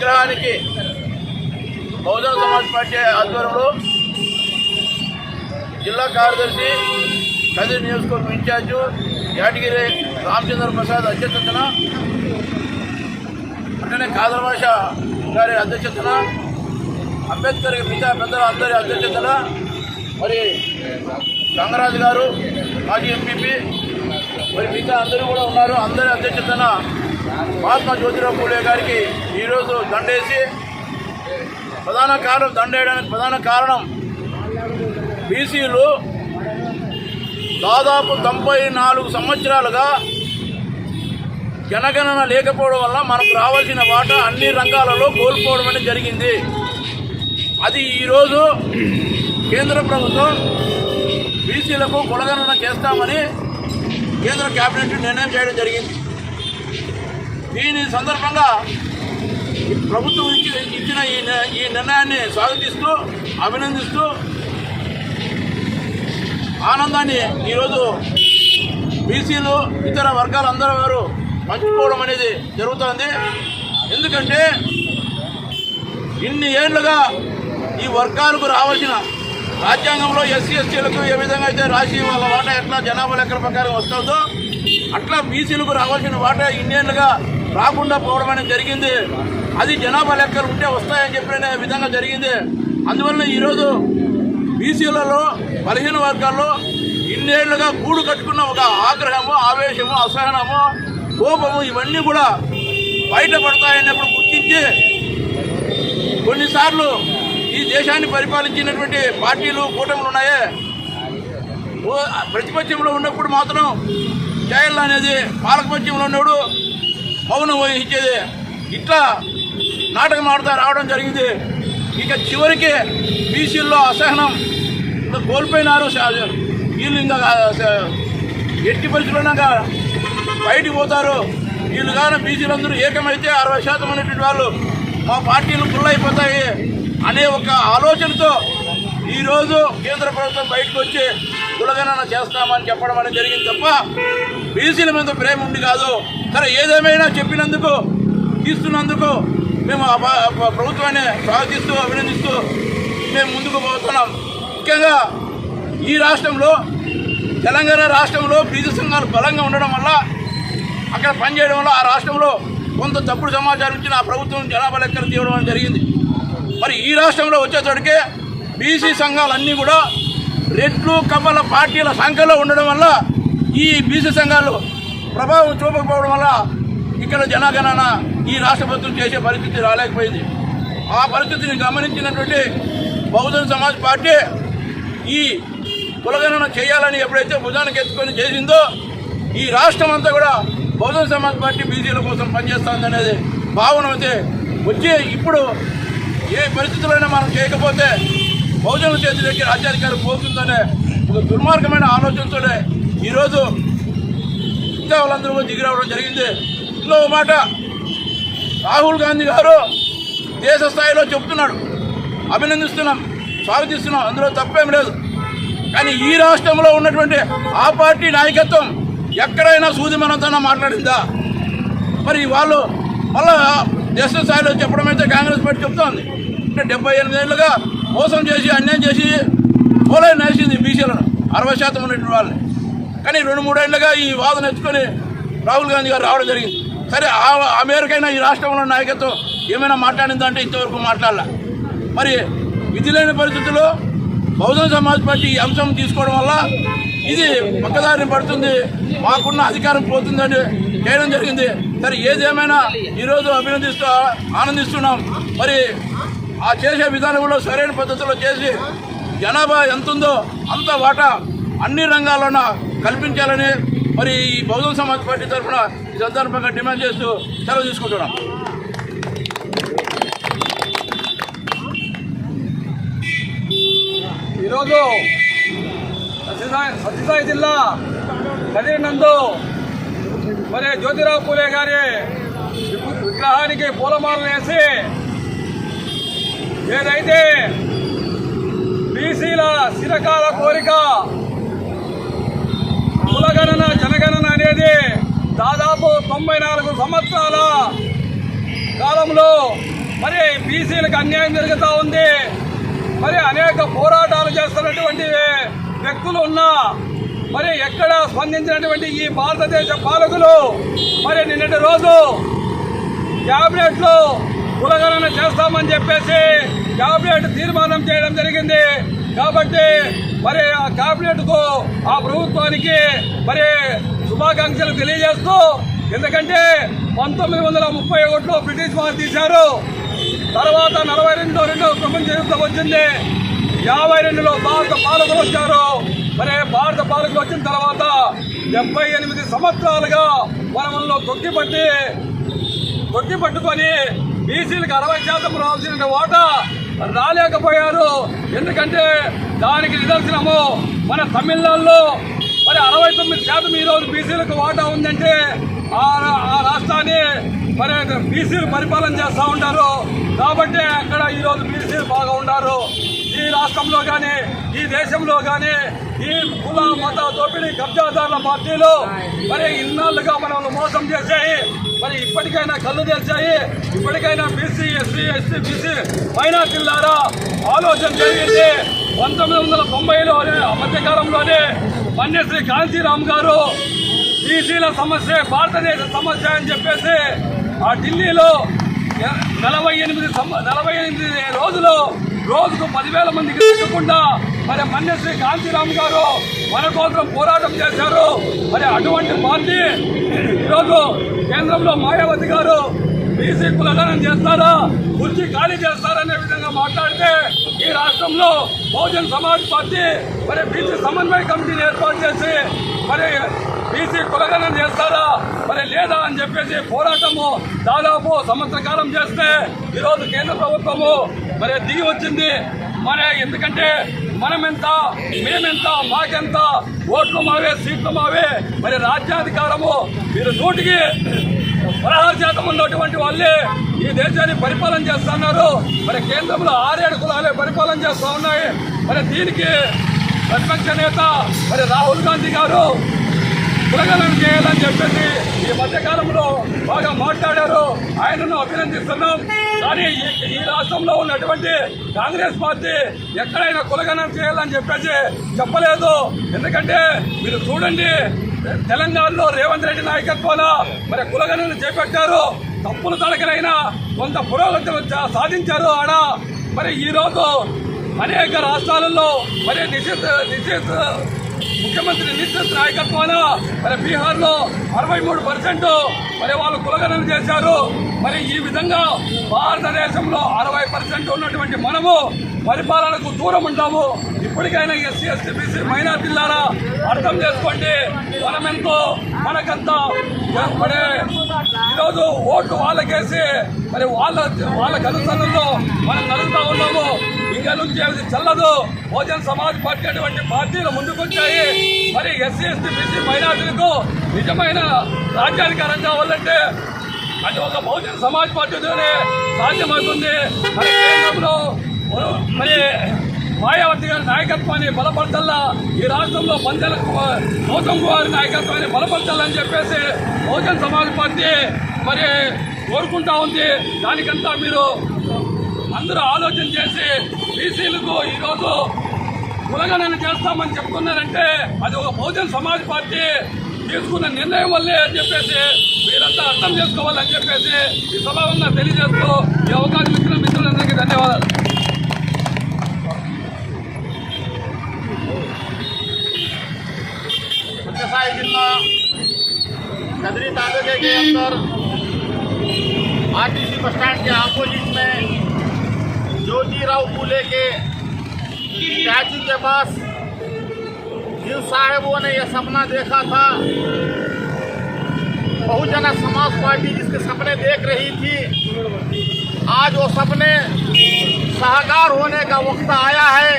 విగ్రహానికి బహుజన సమాజ్ పార్టీ ఆధ్వర్యంలో జిల్లా కార్యదర్శి కదిరి నియోజకవర్గం ఇన్ఛార్జు యాటగిరి రామచంద్ర ప్రసాద్ అధ్యక్షతన అట్లనే కాదర్ భాష గారి అధ్యక్షతన అంబేద్కర్ మిగతా పెద్దల అందరి అధ్యక్షతన మరి గంగరాజు గారు మాజీ ఎంపీపీ మరి మిగతా అందరూ కూడా ఉన్నారు. అందరి అధ్యక్షతన మహాత్మా జ్యోతిరావు పూలే గారికి ఈరోజు దండేసి ప్రధాన కారణం దండేయడానికి ప్రధాన కారణం బీసీలు దాదాపు తొంభై నాలుగు సంవత్సరాలుగా జనగణన లేకపోవడం వల్ల మనకు రావాల్సిన వాటా అన్ని రంగాలలో కోల్పోవడం అనేది జరిగింది. అది ఈరోజు కేంద్ర ప్రభుత్వం బీసీలకు కులగణన చేస్తామని కేంద్ర కేబినెట్ నిర్ణయం చేయడం జరిగింది. దీని సందర్భంగా ప్రభుత్వం ఇచ్చిన ఈ ఈ నిర్ణయాన్ని స్వాగతిస్తూ అభినందిస్తూ ఆనందాన్ని ఈరోజు బీసీలు ఇతర వర్గాలందరూ వారు పంచుకోవడం అనేది జరుగుతోంది. ఎందుకంటే ఇన్ని ఏళ్ళుగా ఈ వర్గాలకు రావాల్సిన రాజ్యాంగంలో ఎస్సీ ఎస్టీలకు ఏ విధంగా అయితే రాసి వాళ్ళ వాటా ఎట్లా జనాభా లెక్కల ప్రకారం వస్తుందో అట్లా బీసీలకు రావాల్సిన వాటా ఇన్నేళ్ళుగా రాకుండా పోవడం అనేది జరిగింది. అది జనాభా లెక్కలు ఉంటే వస్తాయని చెప్పిన విధంగా జరిగింది. అందువల్ల ఈరోజు బీసీలలో బలహీన వర్గాల్లో ఇన్నేళ్ళుగా గూడు కట్టుకున్న ఒక ఆగ్రహము ఆవేశము అసహనము కోపము ఇవన్నీ కూడా బయటపడతాయన్నప్పుడు గుర్తించి కొన్నిసార్లు ఈ దేశాన్ని పరిపాలించినటువంటి పార్టీలు కూటములు ఉన్నాయే. ప్రతిపక్షంలో ఉన్నప్పుడు మాత్రం జైళ్ళు అనేది పాలకపక్షంలో ఉన్నప్పుడు మౌనం వహించేది. ఇట్లా నాటకం ఆడుతూ రావడం జరిగింది. ఇక చివరికి బీసీల్లో అసహనం. కోల్పోయినారు వీళ్ళు ఇంకా ఎట్టి పరిస్థితుల్లో బయటికి పోతారు. వీళ్ళు కానీ బీసీలందరూ ఏకమైతే అరవై శాతం అనేటువంటి వాళ్ళు మా పార్టీలు అయిపోతాయి అనే ఒక ఆలోచనతో ఈరోజు కేంద్ర ప్రభుత్వం బయటకు వచ్చి కులగణన చేస్తామని చెప్పడం అనేది జరిగింది తప్ప బీసీల మీద ప్రేమ ఉంది కాదు. సరే ఏదేమైనా చెప్పినందుకు తీస్తున్నందుకు మేము ఆ ప్రభుత్వాన్ని స్వాగతిస్తూ అభినందిస్తూ మేము ముందుకు పోతున్నాం. ముఖ్యంగా ఈ రాష్ట్రంలో తెలంగాణ రాష్ట్రంలో బీసీ సంఘాలు బలంగా ఉండడం వల్ల అక్కడ పనిచేయడం వల్ల ఆ రాష్ట్రంలో కొంత తప్పుడు సమాచారం ఇచ్చిన ఆ ప్రభుత్వం జనాభా లెక్కలు తీయడం జరిగింది. మరి ఈ రాష్ట్రంలో వచ్చేసరికి బీసీ సంఘాలన్నీ కూడా రెడ్లు కమ్మల పార్టీల సంఖ్యలో ఉండడం వల్ల ఈ బీసీ సంఘాలు ప్రభావం చూపకపోవడం వల్ల ఇక్కడ జనగణన ఈ రాష్ట్ర ప్రభుత్వం చేసే పరిస్థితి రాలేకపోయింది. ఆ పరిస్థితిని గమనించినటువంటి బహుజన సమాజ్ పార్టీ ఈ కులగణన చేయాలని ఎప్పుడైతే భుజానికి ఎత్తుకొని చేసిందో ఈ రాష్ట్రం అంతా కూడా బహుజన సమాజ్ పార్టీ బీసీల కోసం పనిచేస్తుంది అనేది భావన అయితే వచ్చే ఇప్పుడు ఏ పరిస్థితులైనా మనం చేయకపోతే బహుజనుల దగ్గర ఆచార్యకాలు పోతుందనే ఒక దుర్మార్గమైన ఆలోచనతోనే ఈరోజు ఇంకా వాళ్ళందరూ కూడా దిగి రావడం జరిగింది. ఇంట్లో మాట రాహుల్ గాంధీ గారు దేశ స్థాయిలో చెప్తున్నాడు అభినందిస్తున్నాం స్వాగతిస్తున్నాం అందులో తప్పేం లేదు. కానీ ఈ రాష్ట్రంలో ఉన్నటువంటి ఆ పార్టీ నాయకత్వం ఎక్కడైనా సూది మనంతనా మాట్లాడిందా? మరి వాళ్ళు మళ్ళా దేశ స్థాయిలో చెప్పడం అయితే కాంగ్రెస్ పార్టీ చెప్తోంది. అంటే డెబ్బై ఎనిమిది ఏళ్ళుగా మోసం చేసి అన్యాయం చేసి పోలే నేసింది బీసీలను. అరవై శాతం ఉన్నటువంటి వాళ్ళని కానీ రెండు మూడేళ్ళుగా ఈ వాదన ఎత్తుకొని రాహుల్ గాంధీ గారు రావడం జరిగింది. సరే ఆ- మేరకైనా ఈ రాష్ట్రంలో నాయకత్వం ఏమైనా మాట్లాడిందంటే ఇంతవరకు మాట్లాడాల. మరి విధి లేని పరిస్థితుల్లో బహుజన సమాజ్ పార్టీ ఈ అంశం తీసుకోవడం వల్ల ఇది పక్కదారిని పడుతుంది. మాకున్న అధికారం పోతుందని చేయడం జరిగింది. సరే ఏదేమైనా ఈరోజు అభినందిస్తూ ఆనందిస్తున్నాం. మరి ఆ చేసే విధానంలో సరైన పద్ధతిలో చేసి జనాభా ఎంత ఉందో అంత వాటా అన్ని రంగాల్లోన కల్పించాలని మరి ఈ బహుజన సమాజ్ పార్టీ తరఫున ఈ సందర్భంగా డిమాండ్ చేస్తూ సెలవు తీసుకుంటున్నాం. ఈరోజు సత్యసాయి సత్యసాయి జిల్లా కదిరి నందు మరి జ్యోతిరావు పూలే గారి విగ్రహానికి పూలమాలలు వేసి ఏదైతే బీసీల చిరకాల కోరిక కులగణన జనగణన అనేది దాదాపు తొంభై నాలుగు సంవత్సరాల కాలంలో మరి బీసీలకు అన్యాయం జరుగుతూ ఉంది. మరి అనేక పోరాటాలు చేస్తున్నటువంటి వ్యక్తులు ఉన్నా మరి ఎక్కడ స్పందించినటువంటి ఈ భారతదేశ పాలకులు మరి నిన్నటి రోజు క్యాబినెట్లో కులగణన చేస్తామని చెప్పేసి క్యాబినెట్ తీర్మానం చేయడం జరిగింది. కాబట్టి మరి ఆ క్యాబినెట్ ఆ ప్రభుత్వానికి మరి శుభాకాంక్షలు తెలియజేస్తూ ఎందుకంటే పంతొమ్మిది వందల ముప్పై ఒకటిలో బ్రిటిష్ వారు తీశారు. తర్వాత నలభై రెండులో రెండో ప్రపంచ యుద్ధం వచ్చింది. యాభై రెండులో భారత పాలకులు వచ్చారు. మరి భారత పాలకులు వచ్చిన తర్వాత డెబ్బై ఎనిమిది సంవత్సరాలుగా మనలో తొక్కిపట్టి తొక్కి పట్టుకొని బీసీలకు అరవై శాతం రావాల్సిన వాటా రాలేకపోయారు. ఎందుకంటే దానికి నిదర్శనము మన తమిళనాడులో మరి అరవై తొమ్మిది శాతం ఈరోజు బీసీలకు వాటా ఉందంటే ఆ రా- ఆ రాష్ట్రాన్ని మరి బీసీలు పరిపాలన చేస్తూ ఉంటారు. కాబట్టి అక్కడ ఈరోజు బీసీలు బాగా ఉన్నారు ఈ రాష్ట్రంలో కానీ ఈ దేశంలో కానీ ఈ కుల మత దోపిడీ కబ్జాదారుల పార్టీలు మరి ఇన్నాళ్ళుగా మనల్ని మోసం చేశాయి మరి ఇప్పటికైనా కళ్ళు తెరిచాయి. ఇప్పటికైనా బీసీ ఎస్సీ ఎస్సీ బీసీ మైనార్టీలారా ఆలోచన జరిగింది. పంతొమ్మిది వందల తొంభైలో మధ్యకాలంలోనే మన్యశ్రీ కాంతిరామ్ గారు బీసీల సమస్య భారతదేశ సమస్య అని చెప్పేసి ఆ ఢిల్లీలో నలభై ఎనిమిది సం- నలభై ఎనిమిది రోజులు రోజుకు పదివేల మందికి తగ్గకుండా మరి మన్యశ్రీ కాంతిరామ్ గారు మన కోసం పోరాటం చేశారు. మరి అటువంటి పార్టీ ఈరోజు కేంద్రంలో మాయావతి గారు బీసీ కులదానం చేస్తారా కుర్చీ ఖాళీ చేస్తారనే విధంగా మాట్లాడితే ఈ రాష్ట్రంలో బహుజన్ సమాజ్ పార్టీ మరి బీసీ సమన్వయ కమిటీని ఏర్పాటు చేసి మరి బీసీ కులగణం చేస్తారా మరి లేదా అని చెప్పేసి పోరాటము దాదాపు సంవత్సర కాలం చేస్తే ఈరోజు కేంద్ర ప్రభుత్వము మరి దిగి వచ్చింది. మరి ఎందుకంటే మనమెంత మేమెంత మాకెంత ఓట్లు మావే సీట్లు మావే మరి రాజ్యాధికారము మీరు నూటికి పదహారు శాతం ఉన్నటువంటి వాళ్ళే ఈ దేశాన్ని పరిపాలన చేస్తున్నారు మరి కేంద్రంలో ఆరేడు కులాలే పరిపాలన చేస్తూ ఉన్నాయి. మరి దీనికి ప్రతిపక్ష నేత మరి రాహుల్ గాంధీ గారు కులగలను చేయాలని చెప్పేసి ఈ మధ్యకాలంలో బాగా మాట్లాడారు. ఆయనను అభినందిస్తున్నాం. కానీ ఈ- రాష్ట్రంలో ఉన్నటువంటి కాంగ్రెస్ పార్టీ ఎక్కడైనా కులగణం చేయాలని చెప్పేసి చెప్పలేదు. ఎందుకంటే మీరు చూడండి తెలంగాణలో రేవంత్ రెడ్డి నాయకత్వాన మరి కులగణన చేపట్టారు. తప్పులు తడకలైనా కొంత పురోగతి సాధించారు ఆడ. మరి ఈ రోజు అనేక రాష్ట్రాలలో మరి నిషేధ నిషేధ ముఖ్యమంత్రి నితీష్ నాయకత్వాన మరి బీహార్లో అరవై మూడు పర్సెంట్ మరి వాళ్ళు కులగణన చేశారు. మరి ఈ విధంగా భారతదేశంలో అరవై పర్సెంట్ ఉన్నటువంటి మనము పరిపాలనకు దూరం ఉంటాము ఇప్పటికైనా ఎస్సీ ఎస్టీ బీసీ మైనార్టీలారా అర్థం చేసుకోండి. మనమెంతో మనకంతా మరి ఈరోజు ఓట్లు వాళ్ళకేసి మరి వాళ్ళ వాళ్ళ కనుసరణలో మనం నడుస్తూ ఉన్నాము. ఇంకా అది చల్లదు. బహుజన్ సమాజ్ పార్టీ అటువంటి పార్టీలు ముందుకొచ్చాయి. మరి ఎస్సీ ఎస్టీ బీసీ మైనార్టీలకు నిజమైన రాజ్యాధికారం కావాలంటే అది ఒక బహుజన్ సమాజ్ పార్టీతోనే సాధ్యమవుతుంది. మరి కేంద్రంలో మరి మాయావతి గారి నాయకత్వాన్ని బలపరచల్లా ఈ రాష్ట్రంలో పంచల గౌతమ్ కుమార్ నాయకత్వాన్ని బలపరచాలని చెప్పేసి బహుజన్ సమాజ్ పార్టీ మరి కోరుకుంటా ఉంది. దానికంతా మీరు అందరూ ఆలోచన చేసి బీసీలకు ఈరోజు కులగణన చేస్తామని చెప్తున్నారంటే అది ఒక బహుజన్ సమాజ్ పార్టీ తీసుకున్న నిర్ణయం వల్లే అని చెప్పేసి మీరంతా అర్థం చేసుకోవాలని చెప్పేసి ఈ సభావంగా తెలియజేస్తూ ఈ అవకాశం ఇచ్చిన మిత్రులందరికీ ధన్యవాదాలు सत्यसाई जिला कदरी तालुके के अंदर आरटीसी बस स्टैंड के अपोजिट में ज्योतिराव फूले के स्टैचू के पास जिन साहेबों ने यह सपना देखा था, बहुजन समाज पार्टी जिसके सपने देख रही थी, आज वो सपने सहकार होने का वक्त आया है।